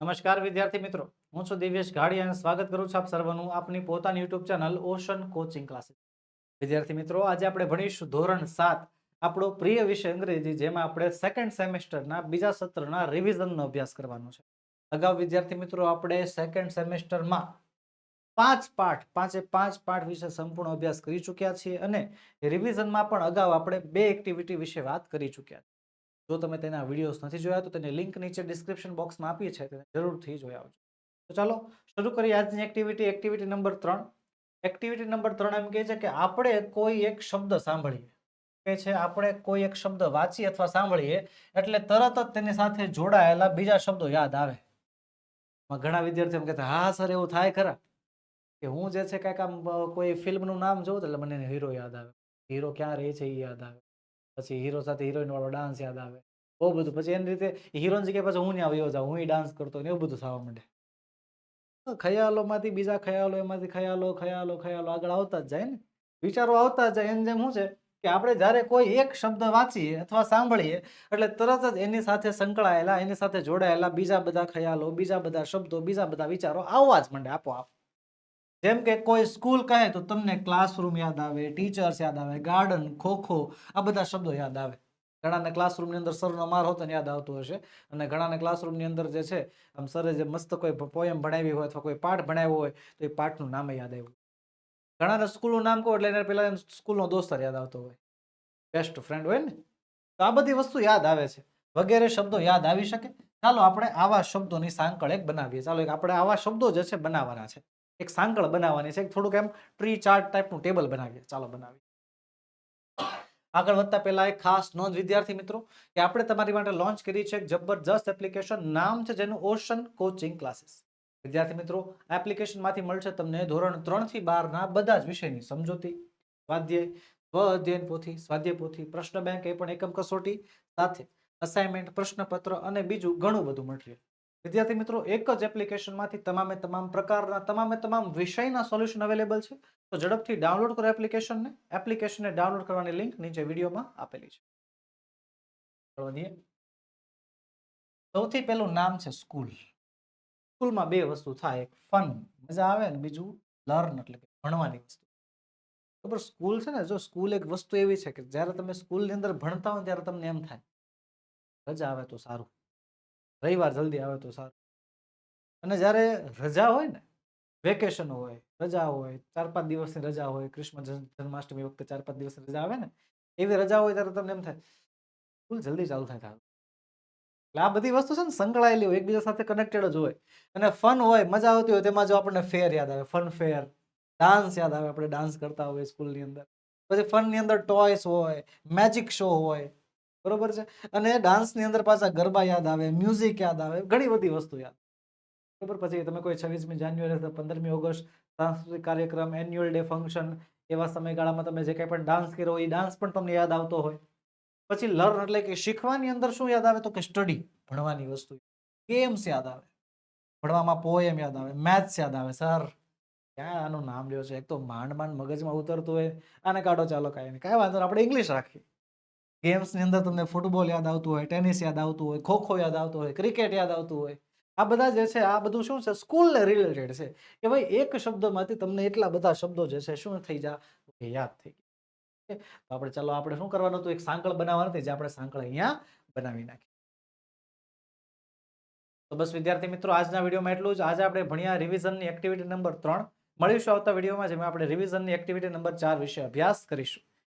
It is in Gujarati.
નમસ્કાર વિદ્યાર્થી મિત્રો. હું છું દિવ્યેશ ઘાડી અને સ્વાગત કરું છું આપ સર્વનું આપની પોતાની YouTube channel Ocean coaching classes. વિદ્યાર્થી મિત્રો, આજે આપણે ભણીશું ધોરણ સાત, આપણો પ્રિય વિષય અંગ્રેજી, જેમાં આપણે સેકન્ડ સેમેસ્ટરના બીજા સત્રના રિવિઝનનો અભ્યાસ કરવાનો છે. અગાઉ વિદ્યાર્થી મિત્રો, આપણે સેકન્ડ સેમેસ્ટરમાં પાંચ પાઠ, પાંચે પાંચ પાઠ વિશે સંપૂર્ણ અભ્યાસ કરી ચૂક્યા છીએ અને રિવિઝનમાં પણ અગાઉ આપણે બે એક્ટિવિટી વિશે વાત કરી ચૂક્યા છીએ. જો તમે તેના વિડીયોઝ નથી જોયા, તો તેની લિંક નીચે ડિસ્ક્રિપ્શન બોક્સમાં આપી છે, તેને જરૂરથી જોઈ આવજો. તો ચાલો, શરૂ કરીએ આજની એક્ટિવિટી એક્ટિવિટી નંબર ત્રણ. એક્ટિવિટી નંબર ત્રણ એમ કહે છે કે આપણે કોઈ એક શબ્દ સાંભળીએ. કે છે, આપણે કોઈ એક શબ્દ વાંચીએ અથવા સાંભળીએ, એટલે તરત જ તેની સાથે જોડાયેલા બીજા શબ્દો યાદ આવે. ઘણા વિદ્યાર્થીઓ એમ કહેતા, હા સર, એવું થાય ખરા. કે હું જે છે કાંઈક આમ કોઈ ફિલ્મનું નામ જોઉં એટલે મને હીરો યાદ આવે. હીરો ક્યાં રહે છે એ યાદ આવે. પછી હીરો સાથે હિરોઈન વાળો ડાન્સ યાદ આવે. બહુ બધું. પછી એની રીતે હિરોઈન જગ્યાએ પછી હું ત્યાં આવ્યો જાઉં, હું ડાન્સ કરતો ને એવું બધું થવા માંડે. ખયાલોમાંથી બીજા ખયાલો, એમાંથી ખયાલો ખયાલો ખયાલો આગળ આવતા જ જાય ને. વિચારો આવતા જ જાય. એમ જેમ શું છે કે આપણે જ્યારે કોઈ એક શબ્દ વાંચીએ અથવા સાંભળીએ, એટલે તરત જ એની સાથે સંકળાયેલા, એની સાથે જોડાયેલા બીજા બધા ખયાલો, બીજા બધા શબ્દો, બીજા બધા વિચારો આવવા જ માંડે આપોઆપ. જેમ કે કોઈ સ્કૂલ કહે તો તમને ક્લાસરૂમ યાદ આવે ટીચર્સ યાદ આવે ગાર્ડન ખોખો, આ બધા શબ્દો યાદ આવે. ઘણાને ક્લાસરૂમની અંદર સરનો માર હોતો યાદ આવતું હશે. અને ઘણાને ક્લાસરૂમની અંદર જે છે, આમ સરે જે મસ્ત કોઈ પોયમ ભણાવી હોય અથવા કોઈ પાઠ ભણાવ્યો હોય, તો એ પાઠનું નામ યાદ આવ્યું. ઘણાને સ્કૂલનું નામ કહો એટલે એને પહેલાં સ્કૂલનો દોસ્તર યાદ આવતો હોય. બેસ્ટ ફ્રેન્ડ હોય ને? તો આ બધી વસ્તુ યાદ આવે છે. વગેરે શબ્દો યાદ આવી શકે. ચાલો આપણે આવા શબ્દોની સાંકળ એક બનાવીએ. ચાલો એક આપણે આવા શબ્દો જે છે બનાવવાના છે. એક સાંકળ બનાવવાની છે થોડુંક એમ ટ્રી ચાર્ટ ટાઈપનું ટેબલ બનાવીએ. ચાલો બનાવીએ. આગળ વધતા પહેલા એક ખાસ નોંધ, વિદ્યાર્થી મિત્રો, કે આપણે તમારી માટે લોન્ચ કરી છે એક જબરજસ્ત એપ્લિકેશન નામ છે જેનું ઓશન કોચિંગ ક્લાસીસ વિદ્યાર્થી મિત્રો આ એપ્લિકેશનમાંથી મળશે તમને ધોરણ ત્રણથી બારના બધા જ વિષયની સમજૂતી, સ્વાધ્યાય, સ્વ અધ્યયન પોથી, સ્વાધ્યાય પોથી, પ્રશ્ન બેંક, એ પણ એકમ કસોટી, સાથે અસાઇનમેન્ટ પ્રશ્નપત્ર અને બીજું ઘણું બધું મટીરિયલ વિદ્યાર્થી મિત્રો, એક જ એપ્લિકેશનમાંથી તમામે તમામ પ્રકારના, તમામે તમામ વિષયના સોલ્યુશન અવેલેબલ છે. તો ઝડપથી ડાઉનલોડ કરો એપ્લિકેશનને એપ્લિકેશનને ડાઉનલોડ કરવાની લિંક નીચે વિડીયોમાં આપેલી છે. સૌથી પહેલું નામ છે સ્કૂલ સ્કૂલમાં બે વસ્તુ થાય. એક ફન મજા આવે ને બીજું લર્ન એટલે કે ભણવાની વસ્તુ. બરાબર સ્કૂલ છે ને, જો સ્કૂલ એક વસ્તુ એવી છે કે જ્યારે તમે સ્કૂલની અંદર ભણતા હોય ત્યારે તમને એમ થાય. રજા આવે તો સારું. રવિવાર જલ્દી આવે તો સારું. અને જ્યારે રજા હોય ને વેકેશન હોય, રજા હોય ચાર પાંચ દિવસની રજા હોય, કૃષ્ણ જન્માષ્ટમી વખતે ચાર પાંચ દિવસની રજા આવે ને, એવી રજા હોય ત્યારે તમને એમ થાય સ્કૂલ જલ્દી ચાલુ થાય એટલે આ બધી વસ્તુ છે ને સંકળાયેલી હોય, એકબીજા સાથે કનેક્ટેડ જ હોય. અને ફન હોય, મજા આવતી હોય, તેમાં જો આપણને ફેર યાદ આવે ફન ફેર ડાન્સ યાદ આવે, આપણે ડાન્સ કરતા હોય સ્કૂલની અંદર. પછી ફનની અંદર ટોયસ હોય મેજિક શો હોય બરોબર છે? અને ડાન્સની અંદર પાછા ગરબા યાદ આવે, મ્યુઝિક યાદ આવે, ઘણી બધી વસ્તુ યાદ બરોબર, પછી તમે કોઈ છવ્વીસમી જાન્યુઆરી પંદરમી ઓગસ્ટ સાંસ્કૃતિક કાર્યક્રમ, એન્યુઅલ ડે ફંક્શન, એવા સમયગાળામાં તમે જે કંઈ પણ ડાન્સ કર્યો એ ડાન્સ પણ તમને યાદ આવતો હોય. પછી લર્ન એટલે કે શીખવાની અંદર શું યાદ આવે? તો કે સ્ટડી, ભણવાની વસ્તુ. ગેમ્સ યાદ આવે. ભણવામાં પોએમ યાદ આવે, મેથ્સ યાદ આવે, સર. ક્યાં આનું નામ લ્યો છે? એક તો માંડ માંડ મગજમાં ઉતરતું હોય. આને કાઢો ચાલો કાંઈ નહીં. કાંઈ વાંધો આપણે ઇંગ્લિશ રાખીએ. ગેમ્સની અંદર તમને ફૂટબોલ યાદ આવતું હોય ટેનિસ યાદ આવતું હોય ખોખો યાદ આવતું હોય ક્રિકેટ યાદ આવતું હોય, આ બધા જે છે, આ બધું શું છે સ્કૂલને રિલેટેડ છે. કે ભાઈ એક શબ્દમાંથી તમને એટલા બધા શબ્દો જે છે, શું થઈ જા યાદ થઈ ગયા. આપણે ચાલો, આપણે શું કરવાનું હતું? એક સાંકળ બનાવવાનું હતી, જે આપણે સાંકળ અહીંયા બનાવી નાખી તો બસ વિદ્યાર્થી મિત્રો, આજના વિડીયોમાં એટલું જ. આજે આપણે ભણ્યા રિવિઝનની એક્ટિવિટી નંબર ત્રણ. મળીશું આવતા વિડીયોમાં, જેમાં આપણે રિવિઝનની એક્ટિવિટી નંબર ચાર વિશે અભ્યાસ કરીશું.